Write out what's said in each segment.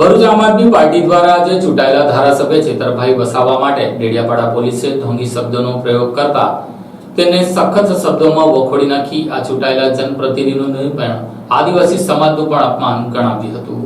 ભરૂચ આમ આદમી પાર્ટી દ્વારા આજે ચૂંટાયેલા ધારાસભ્ય ચેતરભાઈ વસાવા માટે ડેડિયાપાડા પોલીસે ઢોંગી શબ્દોનો પ્રયોગ કરતા તેને સખત શબ્દોમાં વખોડી નાખી આ ચૂંટાયેલા જનપ્રતિનિધિનું પણ આદિવાસી સમાજનું પણ અપમાન ગણાવ્યું હતું.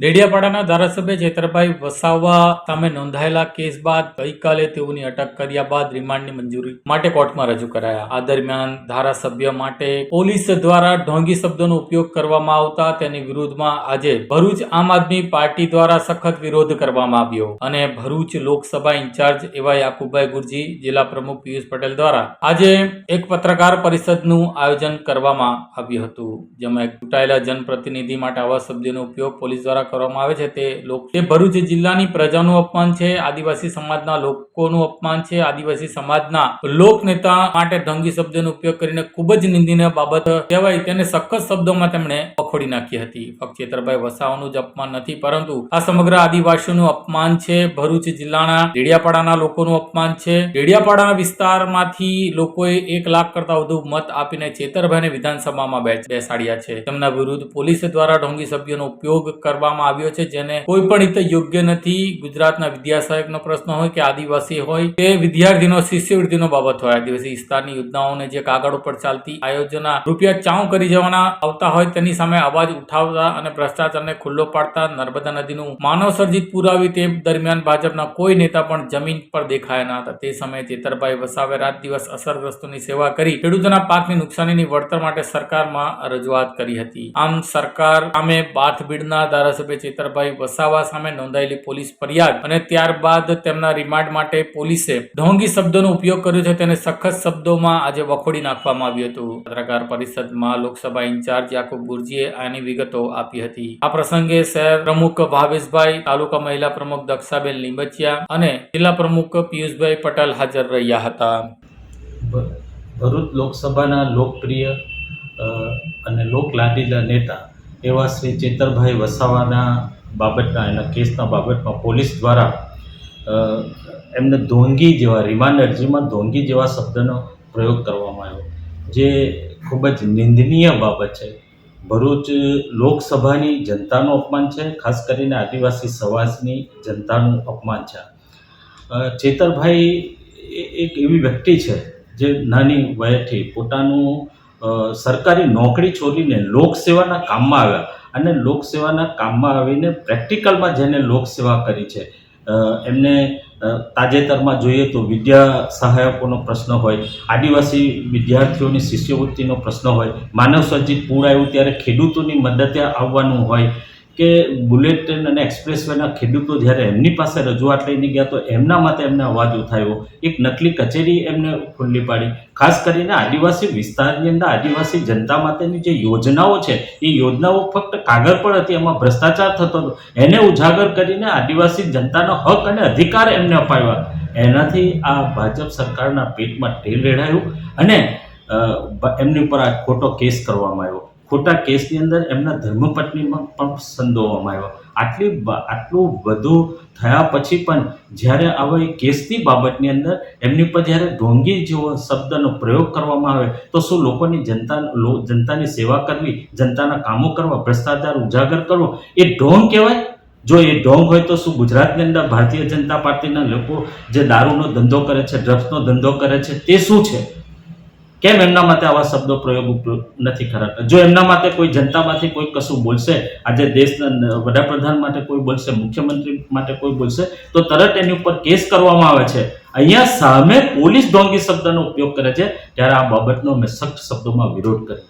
ડેડિયાપાડાના ધારાસભ્ય ચેતરભાઈ વસાવા સામે નોંધાયેલા કેસ બાદ ગઈકાલે તેઓની અટક કર્યા બાદ રિમાન્ડની મંજૂરી માટે કોર્ટમાં રજૂ કરાયા. આ દરમિયાન ધારાસભ્ય માટે પોલીસ દ્વારા ઢોંગી શબ્દોનો ઉપયોગ કરવામાં આવતા તેની વિરુદ્ધમાં આજે ભરૂચ આમ આદમી પાર્ટી દ્વારા સખત વિરોધ કરવામાં આવ્યો અને ભરૂચ લોકસભા ઇન્ચાર્જ એવા યાકુબભાઈ ગુરજી, જિલ્લા પ્રમુખ પિયુષ પટેલ દ્વારા આજે એક પત્રકાર પરિષદનું આયોજન કરવામાં આવ્યું હતું, જેમાં એક ચૂંટાયેલા જનપ્રતિનિધિ માટે આવા શબ્દોનો ઉપયોગ પોલીસ દ્વારા કરવામાં આવે છે તે લોક તે ભરૂચ જિલ્લાની પ્રજાનું અપમાન છે, આદિવાસી સમાજના લોકોનું અપમાન છે, આદિવાસી સમાજના લોકનેતા માટે ઢંગી શબ્દનો ઉપયોગ કરીને ખૂબ જ નિંદનીય બાબત કહેવાય. તેને સખત શબ્દોમાં તેમણે વખોડી નાખી હતી. ફક્ત ચેતરભાઈ વસાવાનું જ અપમાન નથી, પરંતુ આ સમગ્ર આદિવાસીઓનું અપમાન છે. ભરૂચ જિલ્લાના ડેડિયાપાડાના લોકોનું અપમાન છે. ડેડિયાપાડાના વિસ્તારમાંથી લોકોએ એક લાખ કરતા વધુ મત આપીને ચેતરભાઈને વિધાનસભામાં બેસાડ્યા છે. તેમના વિરુદ્ધ પોલીસ દ્વારા ઢોંગી સભ્યોનો ઉપયોગ કરવામાં આવ્યો છે, જેને કોઈ પણ રીતે યોગ્ય નથી. ગુજરાતના વિદ્યાસહાયકનો પ્રશ્ન હોય કે આદિવાસી હોય કે વિદ્યાર્થીનો શિષ્યવૃત્તિનો બાબત હોય. આદિવાસી વિસ્તારની યોજનાઓને જે કાગળ ઉપર ચાલતી આ યોજના રૂપિયા ચાઉ કરી જવાના આવતા હોય, તેની સામે અવાજ ઉઠાવતા અને ભ્રષ્ટાચારને ખુલ્લો પાડતા નર્મદા નદીનું માનવ સર્જિત પુરાવી તે દરમિયાન ભાજપના કોઈ નેતા પણ જમીન પર દેખાયા ન હતા. તે સમયે ચેતરભાઈ વસાવે રાત દિવસ અસરગ્રસ્તોની સેવા કરી ખેડૂતોના પાકની નુકસાનીની વળતર માટે સરકારમાં રજૂઆત કરી હતી. આમ સરકાર સામે બાથબીડના ધારાસભ્ય ચેતરભાઈ વસાવા સામે નોંધાયેલી પોલીસ ફરિયાદ અને ત્યારબાદ તેમના રિમાન્ડ માટે પોલીસે ઢોંગી શબ્દોનો ઉપયોગ કર્યો છે તેને સખત શબ્દોમાં આજે વખોડી નાખવામાં આવ્યું હતું. પત્રકાર પરિષદમાં લોકસભા ઇન્ચાર્જ યાકુબ ગુરજીએ આની વિગતો આપી હતી. આ પ્રસંગે શહેર પ્રમુખ ભાવેશભાઈ, તાલુકા મહિલા પ્રમુખ દક્ષાબેન લીંબચિયા અને જિલ્લા પ્રમુખ પિયુષભાઈ પટેલ હાજર રહ્યા હતા. ભરૂચ લોકસભાના લોકપ્રિય અને લોકલાડીલા નેતા એવા શ્રી ચેતરભાઈ વસાવાના બાબતના, એના કેસના બાબતમાં પોલીસ દ્વારા એમને ધોંગી જેવા, રિમાન્ડ અરજીમાં ધોંગી જેવા શબ્દનો પ્રયોગ કરવામાં આવ્યો. જે ખૂબ જ નિંદનીય બાબત છે. ભરૂચ લોકસભાની જનતાનું અપમાન છે, ખાસ કરીને આદિવાસી સમાજની જનતાનું અપમાન છે. ચેતરભાઈ એક એવી વ્યક્તિ છે જે નાની વયથી પોતાનું સરકારી નોકરી છોડીને લોકસેવાના કામમાં આવ્યા અને લોકસેવાના કામમાં આવીને પ્રેક્ટિકલમાં જેને લોકસેવા કરી છે. એમને તાજેતરમાં જોઈએ તો વિદ્યા સહાયકોનો પ્રશ્ન હોય, આદિવાસી વિદ્યાર્થીઓની શિષ્યવૃત્તિનો પ્રશ્ન હોય, માનવ સર્જિત પૂર આવ્યું ત્યારે ખેડૂતોની મદદે આવવાનું હોય કે બુલેટ ટ્રેન અને એક્સપ્રેસ વેના ખેડૂતો જ્યારે એમની પાસે રજૂઆત લઈને ગયા તો એમના માટે એમને અવાજ ઉઠાવ્યો એક નકલી કચેરી એમને ખુલ્લી પાડી. ખાસ કરીને આદિવાસી વિસ્તારની અંદર આદિવાસી જનતા માટેની જે યોજનાઓ છે, એ યોજનાઓ ફક્ત કાગળ પર હતી, એમાં ભ્રષ્ટાચાર થતો હતો. એને ઉજાગર કરીને આદિવાસી જનતાનો હક અને અધિકાર એમને અપાવ્યા. એનાથી આ ભાજપ સરકારના પેટમાં તેલ રેડાયું અને એમની ઉપર આ ખોટો કેસ કરવામાં આવ્યો. ખોટા કેસની અંદર એમના ધર્મપત્નીમાં પણ સંડોવવામાં આવ્યો. આટલી આટલું બધું થયા પછી પણ જ્યારે આવા કેસની બાબતની અંદર એમની પર જ્યારે ઢોંગી જેવો શબ્દનો પ્રયોગ કરવામાં આવે, તો શું લોકોની જનતા જનતાની સેવા કરવી, જનતાના કામો કરવા, ભ્રષ્ટાચાર ઉજાગર કરવો, એ ઢોંગ કહેવાય? જો એ ઢોંગ હોય તો શું ગુજરાતની અંદર ભારતીય જનતા પાર્ટીના લોકો જે દારૂનો ધંધો કરે છે, ડ્રગ્સનો ધંધો કરે છે, તે શું છે? કેમ એમના માટે આવા શબ્દો પ્રયોગ નથી કરાતા જો એમના માટે કોઈ જનતામાંથી કોઈ કશું બોલશે, આજે દેશના વડાપ્રધાન માટે કોઈ બોલશે, મુખ્યમંત્રી માટે કોઈ બોલશે, તો તરત એની ઉપર કેસ કરવામાં આવે છે. અહીંયા સામે પોલીસ ઢોંગી શબ્દનો ઉપયોગ કરે છે, ત્યારે આ બાબતનો અમે સખ્ત શબ્દોમાં વિરોધ કરી